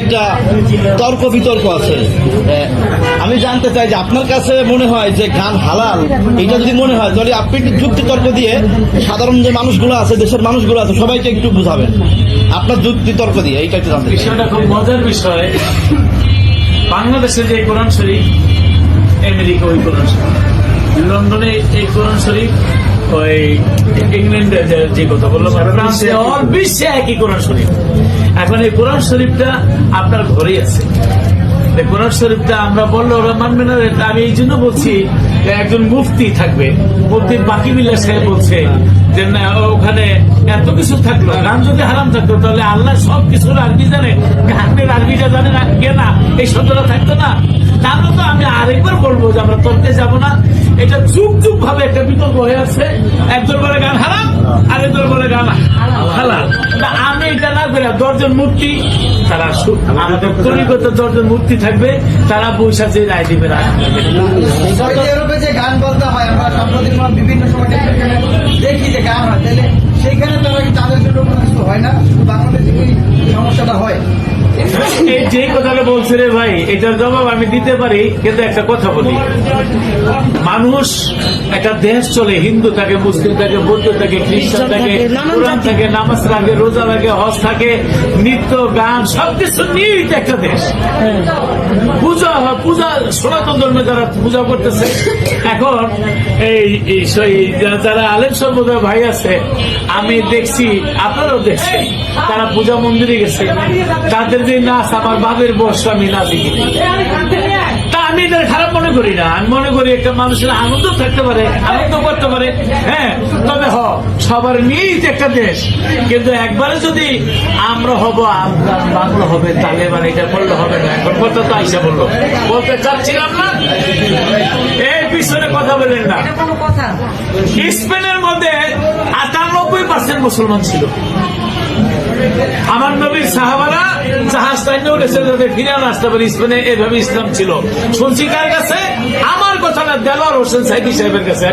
একটা তর্ক বিতর্ক আছে। আমি জানতে চাই যে আপনার কাছে মনে হয় যে গান হালাল? এটা যদি মনে হয়, তাহলে আপনি একটু যুক্তি তর্ক দিয়ে সাধারণ যে মানুষগুলো আছে, দেশের মানুষগুলো আছে, সবাইকে একটু বুঝাবেন। আপনার যুক্তি তর্ক দিয়ে, এইটা একটু জানতে বিষয়টা খুব মজার বিষয়। বাংলাদেশে যে কোরআন শরীফ, আমেরিকা ওই কোরআন শরীফ। লন্ডনে এই কোরআন শরীফ ওই ইংল্যান্ডে যে- কথা বললাম ফ্রান্সে একই কোরআন শরীফ। এখন এই কোরআন শরীফটা আপনার ঘরেই আছে। কোরআন শরীফটা আমরা বললে ওরা মানবে না আমি এই জন্য বলছি একজন মুফতি থাকবে, মুফতি বাকি বিল্লা সাহেব বলছে যে, না, ওখানে এত কিছু থাকল, গান যদি হারাম থাকতো, তাহলে আল্লাহ সব কিছুর আরবি জানে। গানের আরবিটা জানে না, কে না, এই শব্দটা থাকতো না। তাহলে তো আমি আরেকবার বলব যে, আমরা তর্কে যাব না। এটা যুগ যুগ ভাবে একটা বিতর্ক হয়ে আছে একজন বলে গান হারাম আরেকজন বলে গান হালাল আমি এটা না করে দশজন মূর্তি তারা আমাদের তরিগত দশজন মূর্তি থাকবে তারা বৈশা যে রায় দিবে যে গান বলতে হয় আমরা সাম্প্রতিক বিভিন্ন সময় দেখি যে গান হয় তাহলে সেইখানে তারা তাদের জন্য কোনো কিছু হয় না? শুধু বাংলাদেশে সমস্যাটা হয়? এই যে কথাটা বলছে রে ভাই এটার জবাব আমি দিতে পারি কিন্তু একটা কথা বলি। মানুষ একটা দেশ চলে হিন্দু থাকে মুসলিম থাকে বৌদ্ধ থাকে খ্রিস্টান থাকে কোরআন থাকে নামাজ থাকে রোজা থাকে হজ থাকে নৃত্য গান সবকিছু নিয়ে একটা দেশ। পূজা হয় পূজা, সনাতন ধর্মে যারা পূজা করতেছে, এখন এই যারা আলেম সম্প্রদায় ভাই আছে, আমি দেখছি, আপনারাও দেখছি তারা পূজা মন্দিরে গেছে। তাদের যে নাচ, আমার বাবের বর্ষ আমি না তা আমি এটা খারাপ মনে করি না। আমি মনে করি একটা মানুষের আনন্দ থাকতে পারে আনন্দ করতে পারে। হ্যাঁ তবে হ সবার নিয়েই তো একটা দেশ। কিন্তু একবারে যদি আমরা হব আমরা বাংলা হবে তালেবান এটা করলে হবে না। এখন কথা তো আইসা বলল। বলতে চাচ্ছিলাম না। এই পিছনে কথা বলেন না। স্পেনের মধ্যে আটানব্বই পার্সেন্ট মুসলমান ছিল। আমার নবীর সাহাবারা জাহাজ টাইনে উঠেছে যাতে ফিরে আসতে পারে স্পেনে এভাবে ইসলাম ছিল। শুনছি কার কাছে? আমার কথা না দেলার হোসেন সাইদি সাহেবের কাছে।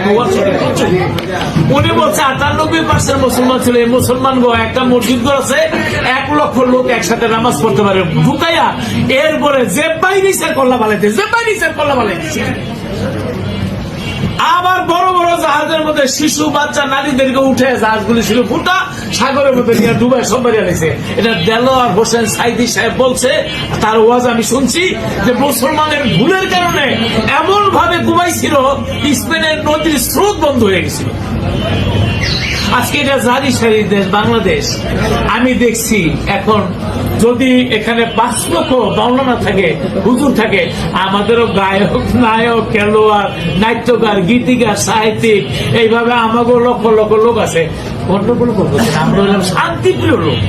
উনি বলছে, আটানব্বই পার্সেন্ট মুসলমান ছিল, এই মুসলমান গো, একটা মসজিদ আছে, এক লক্ষ লোক একসাথে নামাজ পড়তে পারে। ঢুকাইয়া এরপরে যে বাইরে স্যার কল্লা বালাইতে যে বাইরে স্যার কল্লা বালাইতেছে আবার বড় বড় জাহাজের মধ্যে শিশু, বাচ্চা, নারীদেরকে উঠে জাহাজগুলি ছিল ফুটা, সাগরের মধ্যে নিয়ে ডুবাই সব বেরিয়ে গেছে এটা দেলোয়ার হোসেন সাইদি সাহেব বলছে, তার ওয়াজ আমি শুনছি যে মুসলমানের ভুলের কারণে এমন ভাবে ডুবাইছিল স্পেনের নদীর স্রোত বন্ধ হয়ে গেছিল। আজকে এটা জারি সারি দেশ, বাংলাদেশ। আমি দেখছি এখন যদি এখানে পাঁচ লক্ষ মাওলানা থাকে, হুজুর থাকে, আমাদেরও গায়ক, নায়ক, খেলোয়াড়, নাট্যকার, গীতিকার, সাহিত্যিক, এইভাবে আমাকেও লক্ষ লক্ষ লোক আছে গন্ডগোল করব। আমরা হলাম শান্তিপ্রিয় লোক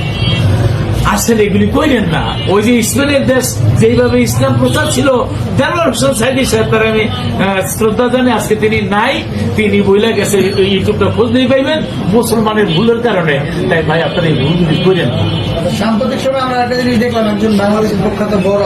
আসলে এগুলি কইলেন না। ওই যে স্পেনের দেশ, যেইভাবে ইসলাম প্রচার ছিল আমি শ্রদ্ধা জানি, আজকে তিনি নাই, তিনি বইলে গেছে ইউটিউবটা খোঁজ নিয়ে পাইবেন, মুসলমানের ভুলের কারণে। তাই ভাই, আপনার এই ভুলগুলি করেন সাম্প্রতিক সময় আমরা একটা জিনিস দেখলাম, একজন বাংলাদেশের প্রখ্যাত বড়